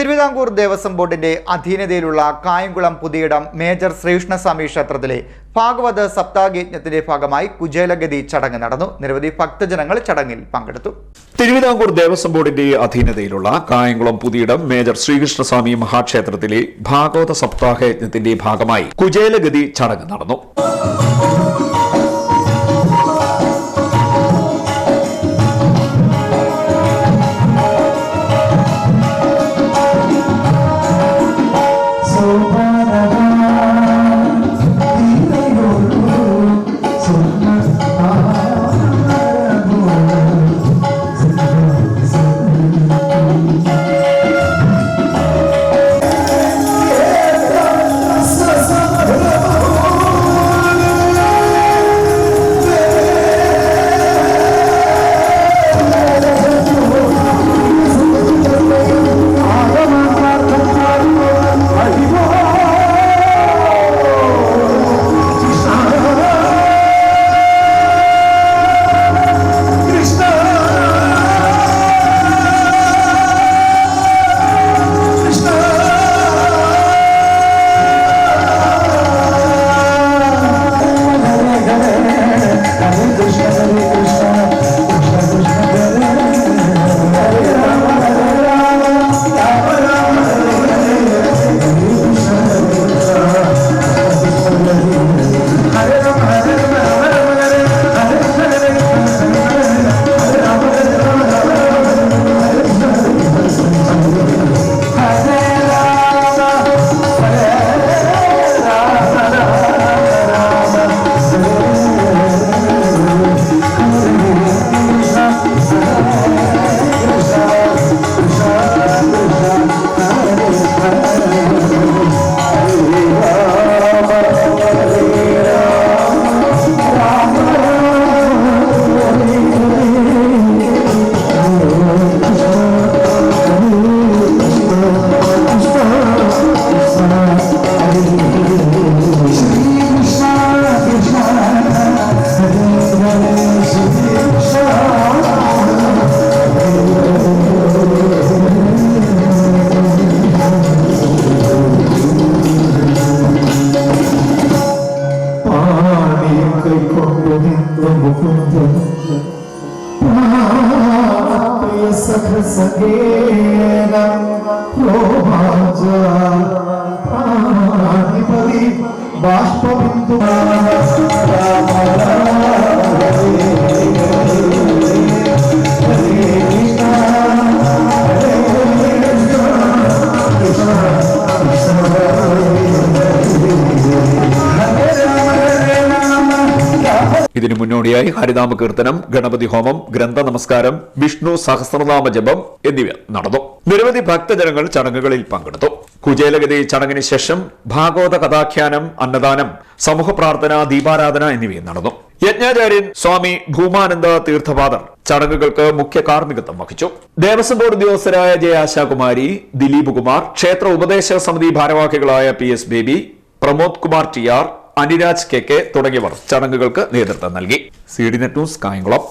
തിരുവിതാംകൂർ ദേവസ്വം ബോർഡിന്റെ അധീനതയിലുള്ള കായംകുളം പുതിയിടം മേജർ ശ്രീകൃഷ്ണസ്വാമി ക്ഷേത്രത്തിലെ ഭാഗവത സപ്താഹയജ്ഞത്തിന്റെ ഭാഗമായി കുചേലഗതി ചടങ്ങ് നടന്നു. നിരവധി ഭക്തജനങ്ങൾ ചടങ്ങിൽ പങ്കെടുത്തു. തിരുവിതാംകൂർ ദേവസ്വം ബോർഡിന്റെ അധീനതയിലുള്ള കായംകുളം പുതിയിടം മേജർ ശ്രീകൃഷ്ണസ്വാമി മഹാക്ഷേത്രത്തിലെ ഭാഗവത സപ്താഹയജ്ഞത്തിന്റെ ഭാഗമായി കുചേലഗതി ചടങ്ങ് നടന്നു. सख सगेरा बाष्प बिंदु ഇതിനു മുന്നോടിയായി ഹരിനാമ കീർത്തനം ഗണപതി ഹോമം ഗ്രന്ഥ നമസ്കാരം വിഷ്ണു സഹസ്രനാമ ജപം എന്നിവ നടന്നു. നിരവധി ഭക്തജനങ്ങൾ ചടങ്ങുകളിൽ പങ്കെടുത്തു. കുചേലഗതി ചടങ്ങിന് ശേഷം ഭാഗവത കഥാഖ്യാനം അന്നദാനം സമൂഹ പ്രാർത്ഥന ദീപാരാധന എന്നിവയും നടന്നു. യജ്ഞാചാര്യൻ സ്വാമി ഭൂമാനന്ദ തീർത്ഥപാദർ ചടങ്ങുകൾക്ക് മുഖ്യ കാർമ്മികത്വം വഹിച്ചു. ദേവസ്വം ബോർഡ് ഉദ്യോഗസ്ഥരായ ജെ ആശാകുമാരി ദിലീപ് കുമാർ ക്ഷേത്ര ഉപദേശക സമിതി ഭാരവാഹികളായ P S Baby Pramod Kumar T R Aniraj K K തുടങ്ങിയവർ ചടങ്ങുകൾക്ക് നേതൃത്വം നൽകി. C D net news Kayamkulam.